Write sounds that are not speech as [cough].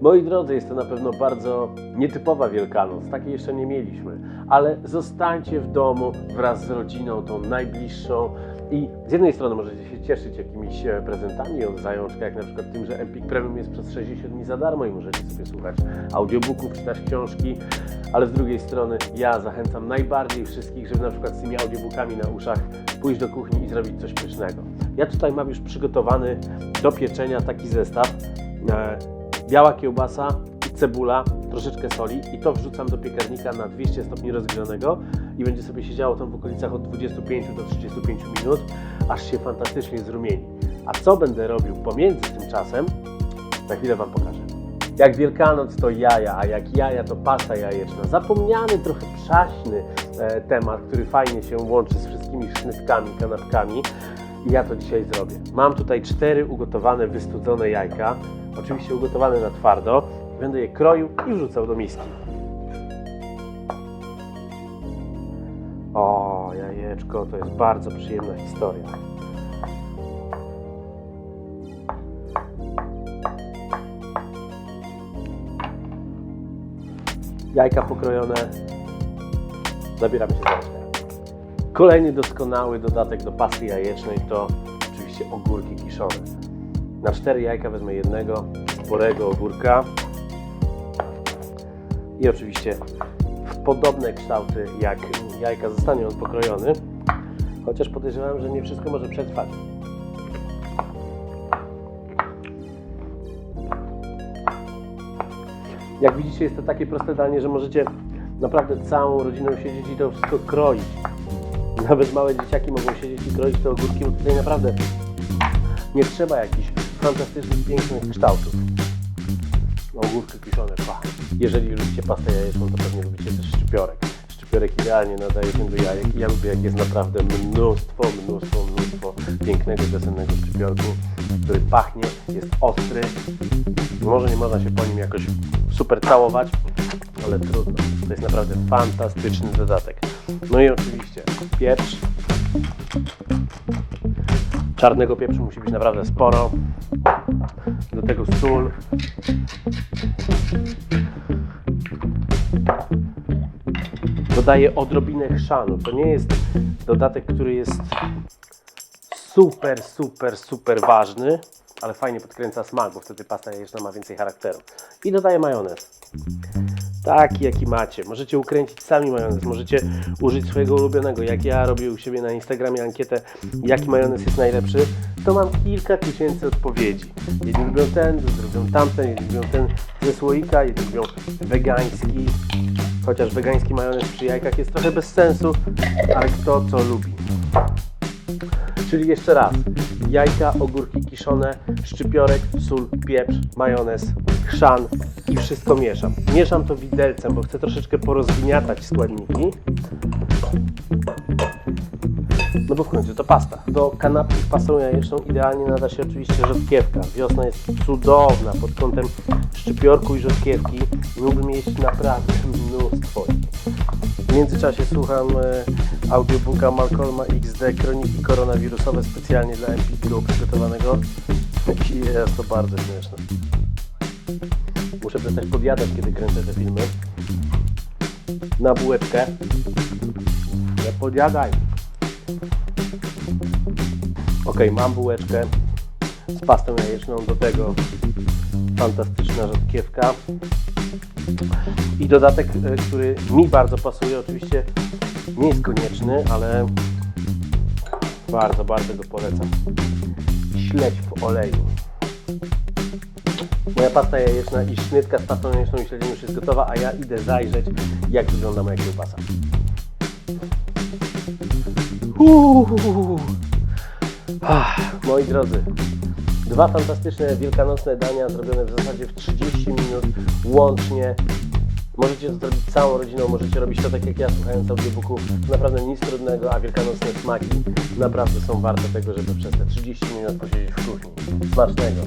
Moi drodzy, jest to na pewno bardzo nietypowa Wielkanoc, takiej jeszcze nie mieliśmy, ale zostańcie w domu wraz z rodziną, tą najbliższą i z jednej strony możecie się cieszyć jakimiś e, prezentami od zajączka, jak na przykład tym, że Empik Premium jest przez 60 dni za darmo i możecie sobie słuchać audiobooków, czytać książki, ale z drugiej strony ja zachęcam najbardziej wszystkich, żeby na przykład z tymi audiobookami na uszach pójść do kuchni i zrobić coś pysznego. Ja tutaj mam już przygotowany do pieczenia taki zestaw. Biała kiełbasa i cebula, troszeczkę soli i to wrzucam do piekarnika na 200 stopni rozgrzanego i będzie sobie siedziało tam w okolicach od 25 do 35 minut, aż się fantastycznie zrumieni. A co będę robił pomiędzy tym czasem, za chwilę Wam pokażę. Jak Wielkanoc to jaja, a jak jaja to pasta jajeczna. Zapomniany, trochę przaśny e, temat, który fajnie się łączy z wszystkimi sznytkami, kanapkami. I ja to dzisiaj zrobię. Mam tutaj cztery ugotowane, wystudzone jajka. Oczywiście ugotowane na twardo. Będę je kroił i wrzucał do miski. O, jajeczko, to jest bardzo przyjemna historia. Jajka pokrojone. Zabieramy się za. Kolejny doskonały dodatek do pasty jajecznej to oczywiście ogórki kiszone. Na cztery jajka wezmę jednego sporego ogórka i oczywiście w podobne kształty jak jajka zostanie on pokrojony, chociaż podejrzewam, że nie wszystko może przetrwać. Jak widzicie jest to takie proste danie, że możecie naprawdę całą rodziną siedzieć i to wszystko kroić. [laughs] Nawet małe dzieciaki mogą siedzieć i kroić te ogórki, bo tutaj naprawdę nie trzeba jakichś fantastycznych, pięknych kształtów. Ogórki kiszone, pa. Jeżeli lubicie pastę jajeczną, to pewnie lubicie też szczypiorek. Szczypiorek idealnie nadaje się do jajek ja lubię, jak jest naprawdę mnóstwo, mnóstwo, mnóstwo pięknego, wiosennego szczypiorku, który pachnie, jest ostry. Może nie można się po nim jakoś super całować, ale trudno. To jest naprawdę fantastyczny dodatek. No i oczywiście pieprz. Czarnego pieprzu musi być naprawdę sporo. Do tego sól. Dodaję odrobinę chrzanu. To nie jest dodatek, który jest super, super, super ważny, ale fajnie podkręca smak, bo wtedy pasta jajeczna ma więcej charakteru. I dodaję majonez. Taki, jaki macie. Możecie ukręcić sami majonez, możecie użyć swojego ulubionego. Jak ja robię u siebie na Instagramie ankietę, jaki majonez jest najlepszy, to mam kilka tysięcy odpowiedzi. Jedni lubią ten, drudzy lubią tamten, jedni lubią ten ze słoika, jedni lubią wegański. Chociaż wegański majonez przy jajkach jest trochę bez sensu, ale kto co lubi. Czyli jeszcze raz, jajka, ogórki kiszone, szczypiorek, sól, pieprz, majonez, chrzan i wszystko mieszam. Mieszam to widelcem, bo chcę troszeczkę porozgniatać składniki. No bo w końcu to pasta. Do kanapki z pastą jajeczną idealnie nada się oczywiście rzodkiewka. Wiosna jest cudowna pod kątem szczypiorku i rzodkiewki. Mógłbym jeść naprawdę mnóstwo. W międzyczasie słucham e, audiobooka Malcolma XD Kroniki koronawirusowe specjalnie dla Empiku przygotowanego. I jest to bardzo śmieszne. Muszę przestać podjadać, kiedy kręcę te filmy. Na bułeczkę. Nie podjadaj. Ok, mam bułeczkę z pastą jajeczną, do tego fantastyczna rzodkiewka. I dodatek, e, który mi bardzo pasuje, oczywiście nie jest konieczny, ale bardzo, bardzo go polecam. Śledź w oleju. Moja pasta jajeczna i sznytka z pastą jajeczną i śledziem już jest gotowa, a ja idę zajrzeć, jak wygląda moja kiełbasa. Uuu. Ach, moi drodzy, dwa fantastyczne wielkanocne dania zrobione w zasadzie w 30 minut łącznie. Możecie to zrobić całą rodziną, możecie robić to tak jak ja, słuchając audiobooków. Naprawdę nic trudnego, a wielkanocne smaki naprawdę są warte tego, żeby przez te 30 minut posiedzieć w kuchni. Smacznego!